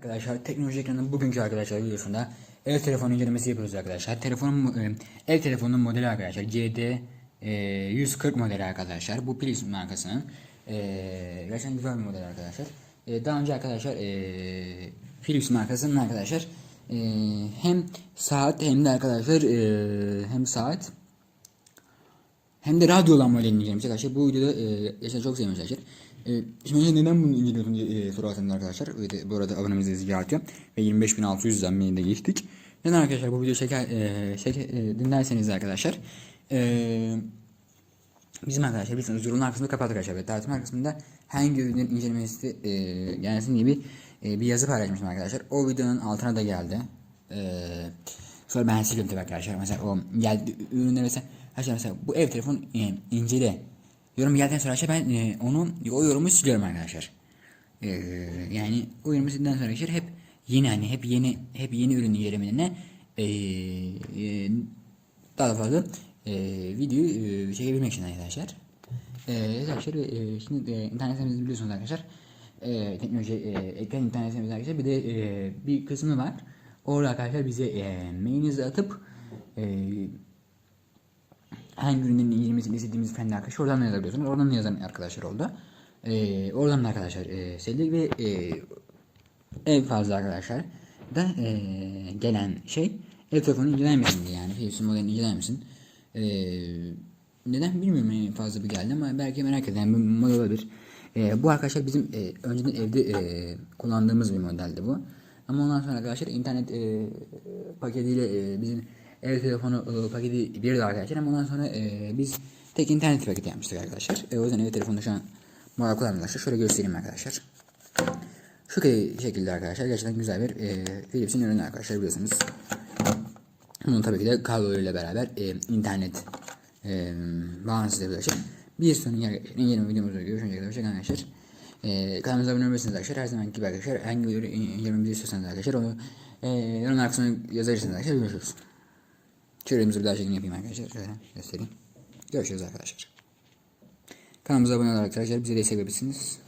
Arkadaşlar teknoloji ekranının bugünkü arkadaşlar videosunda ev telefonu incelemesi yapıyoruz arkadaşlar. Telefonun e, ev telefonunun modeli arkadaşlar e, 140 modeli arkadaşlar. Bu Philips markasının e, gerçekten güzel bir model arkadaşlar. E, daha önce arkadaşlar e, Philips markasının arkadaşlar e, hem saat hem de arkadaşlar e, hem saat hem de radyo olan modelini incelemiştik arkadaşlar. Bu videoda e, gerçekten çok sevmiş arkadaşlar. E, şimdi neden bunu inceliyorsun diye e, sorarsanız arkadaşlar. Ve de, bu arada abonemizi izleyici artıyor. Ve 25.600 izlenmeyi de geçtik. Neden arkadaşlar bu video şeker, e, şeker e, dinlerseniz arkadaşlar. E, bizim arkadaşlar biliyorsunuz ürünün arkasında kapattık arkadaşlar. Ve dağıtım arkasında hangi ürünün incelemesi e, gelsin diye bir, e, bir yazı paylaşmıştım arkadaşlar. O videonun altına da geldi. E, sonra ben sildim tabii arkadaşlar. Mesela o geldi ürünler mesela Arkadaşlar mesela bu ev telefonu e, incele. Yorum geldikten sonra arkadaşlar ben e, onu o yorumu siliyorum arkadaşlar. E, yani o yorumu sildikten sonra arkadaşlar hep yeni hani hep yeni hep yeni ürün incelemelerine e, daha da fazla e, videoyu e, çekebilmek için arkadaşlar. E, arkadaşlar e, şimdi e, internet sitemizi biliyorsunuz arkadaşlar. E, teknoloji e, ekran internet sitemiz arkadaşlar bir de e, bir kısmı var. Orada arkadaşlar bize e, mailinizi atıp e, hangi ürünlerin incelemesini istediğimiz falan arkadaşlar oradan da yazabiliyorsunuz. Oradan da yazan arkadaşlar oldu. Ee, oradan da arkadaşlar e, sildik ve e, en fazla arkadaşlar da e, gelen şey ev telefonu inceler misin diye yani Philips'in modelini inceler misin? E, neden bilmiyorum en fazla bir geldi ama belki merak eden bir model olabilir. E, bu arkadaşlar bizim e, önceden evde e, kullandığımız bir modeldi bu. Ama ondan sonra arkadaşlar internet e, paketiyle e, bizim ev telefonu e, paketi bir de arkadaşlar ama ondan sonra e, biz tek internet paketi yapmıştık arkadaşlar. E, o yüzden ev telefonu şu an model kullanmıyoruz arkadaşlar. Şöyle göstereyim arkadaşlar. Şu şekilde arkadaşlar gerçekten güzel bir e, Philips'in ürünü arkadaşlar biliyorsunuz. Bunun tabii ki de kablo ile beraber e, internet e, bağlantısı arkadaşlar. Bir sonraki inceleme videomuzda görüşmek üzere arkadaşlar. E, kanalımıza abone olabilirsiniz arkadaşlar. Her zamanki gibi arkadaşlar. Hangi videoyu incelememizi istiyorsanız arkadaşlar onu e, yorumlar kısmına yazabilirsiniz arkadaşlar. Görüşürüz. Çevremizi bir daha çekim yapayım arkadaşlar. Şöyle göstereyim. Görüşürüz arkadaşlar. Kanalımıza abone olarak arkadaşlar bize destek verebilirsiniz.